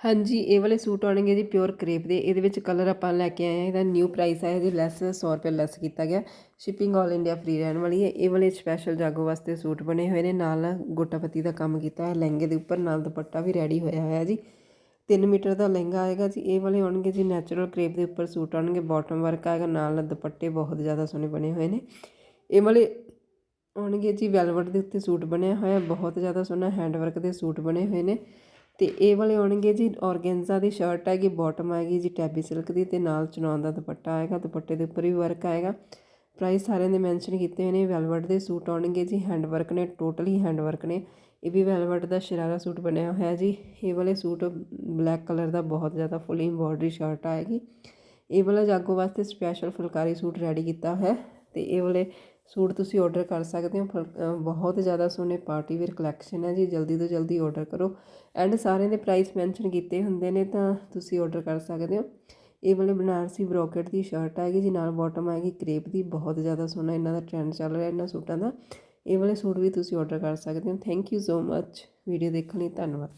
ਹਾਂਜੀ, ਇਹ ਵਾਲੇ ਸੂਟ ਆਉਣਗੇ ਜੀ ਪਿਓਰ ਕਰੇਪ ਦੇ। ਇਹਦੇ ਵਿੱਚ ਕਲਰ ਆਪਾਂ ਲੈ ਕੇ ਆਏ ਹਾਂ। ਇਹਦਾ ਨਿਊ ਪ੍ਰਾਈਸ ਹੈ ਜੀ ਲੈਸ 100 ਰੁਪਏ ਲੈਸ ਕੀਤਾ ਗਿਆ। ਸ਼ਿਪਿੰਗ ਆਲ ਇੰਡੀਆ ਫ੍ਰੀ ਰਹਿਣ ਵਾਲੀ ਹੈ। ਇਹ ਵਾਲੇ ਸਪੈਸ਼ਲ ਜਾਗੋ ਵਾਸਤੇ ਸੂਟ ਬਣੇ ਹੋਏ ਨੇ। ਨਾਲ ਗੋਟਾਪਤੀ ਦਾ ਕੰਮ ਕੀਤਾ ਹੈ ਲਹਿੰਗੇ ਦੇ ਉੱਪਰ। ਨਾਲ ਦੁਪੱਟਾ ਵੀ ਰੈਡੀ ਹੋਇਆ ਹੋਇਆ ਜੀ। 3 ਮੀਟਰ ਦਾ ਲਹਿੰਗਾ ਆਏਗਾ ਜੀ। ਇਹ ਵਾਲੇ ਆਉਣਗੇ ਜੀ ਨੈਚੁਰਲ ਕਰੇਪ ਦੇ ਉੱਪਰ ਸੂਟ ਆਉਣਗੇ। ਬਾਟਮ ਵਰਕ ਆਏਗਾ। ਨਾਲ ਦੁਪੱਟੇ ਬਹੁਤ ਜ਼ਿਆਦਾ ਸੋਹਣੇ ਬਣੇ ਹੋਏ ਨੇ। ਇਹ ਵਾਲੇ ਆਉਣਗੇ ਜੀ। ਵੈਲਵਟ ਦੇ ਉੱਤੇ ਸੂਟ ਬਣਿਆ ਹੋਇਆ। ਬਹੁਤ ਜ਼ਿਆਦਾ ਸੋਹਣਾ ਹੈਂਡ ਵਰਕ ਦੇ ਸੂਟ ਬਣੇ ਹੋਏ ਨੇ। ਤੇ ਇਹ ਵਾਲੇ ਆਉਣਗੇ ਜੀ ਔਰਗੈਂਜ਼ਾ ਦੀ ਸ਼ਰਟ ਹੈਗੀ ਬਾਟਮ ਆਏਗੀ ਜੀ ਟੈਬੀ ਸਿਲਕ ਦੀ ਤੇ ਨਾਲ ਚਨੌਨ ਦਾ ਦੁਪੱਟਾ ਆਏਗਾ, ਦੁਪੱਟੇ ਦੇ ਉੱਪਰ ਵੀ ਵਰਕ ਆਏਗਾ। ਪ੍ਰਾਈਸ ਸਾਰਿਆਂ ਦੇ ਮੈਂਸ਼ਨ ਕੀਤੇ ਹੋਏ ਨੇ ਵੈਲਵਟ ਦੇ ਸੂਟ ਆਉਣਗੇ ਜੀ ਹੈਂਡ ਵਰਕ ਨੇ ਟੋਟਲੀ ਹੈਂਡ ਵਰਕ ਨੇ। ਇਹ ਵੀ ਵੈਲਵਟ ਦਾ ਸ਼ਰਾਰਾ ਸੂਟ ਬਣਿਆ ਹੋਇਆ ਜੀ। ਇਹ ਵਾਲੇ ਸੂਟ ਬਲੈਕ ਕਲਰ ਦਾ ਬਹੁਤ ਜ਼ਿਆਦਾ ਫੁੱਲ ਐਮਬੋਡਰੀ ਸ਼ਰਟ ਆਏਗੀ। ਇਹ ਵਾਲਾ ਜਾਗੋ ਵਾਸਤੇ ਸਪੈਸ਼ਲ ਫੁਲਕਾਰੀ ਸੂਟ ਰੈਡੀ ਕੀਤਾ ਹੈ ਤੇ ਇਹ ਵਾਲੇ ਸੂਟ ਤੁਸੀਂ ਆਰਡਰ ਕਰ ਸਕਦੇ ਹੋ, ਫੁਲ- ਬਹੁਤ ਜ਼ਿਆਦਾ ਸੋਹਣੇ ਪਾਰਟੀ ਵੇਅਰ ਕਲੈਕਸ਼ਨ ਹੈ ਜੀ, ਜਲਦੀ ਤੋਂ ਜਲਦੀ ਆਰਡਰ ਕਰੋ। ਐਂਡ ਸਾਰਿਆਂ ਦੇ ਪ੍ਰਾਈਸ ਮੈਂਸ਼ਨ ਕੀਤੇ ਹੁੰਦੇ ਨੇ ਤਾਂ ਤੁਸੀਂ ਆਰਡਰ ਕਰ ਸਕਦੇ ਹੋ। ਇਹ ਵਾਲੇ ਬਨਾਰਸੀ ਬ੍ਰੋਕਟ ਦੀ ਸ਼ਰਟ ਆਏਗੀ ਜੀ, ਨਾਲ ਬਾਟਮ ਆਏਗੀ ਕਰੇਪ ਦੀ, ਬਹੁਤ ਜ਼ਿਆਦਾ ਸੋਹਣਾ ਇਹਨਾਂ ਦਾ ਟ੍ਰੈਂਡ ਚੱਲ ਰਿਹਾ ਇਹਨਾਂ ਸੂਟਾਂ ਦਾ। ਇਹ ਵਾਲੇ ਸੂਟ ਵੀ ਤੁਸੀਂ ਆਰਡਰ ਕਰ ਸਕਦੇ ਹੋ। Thank you so much video ਦੇਖਣ ਲਈ ਧੰਨਵਾਦ।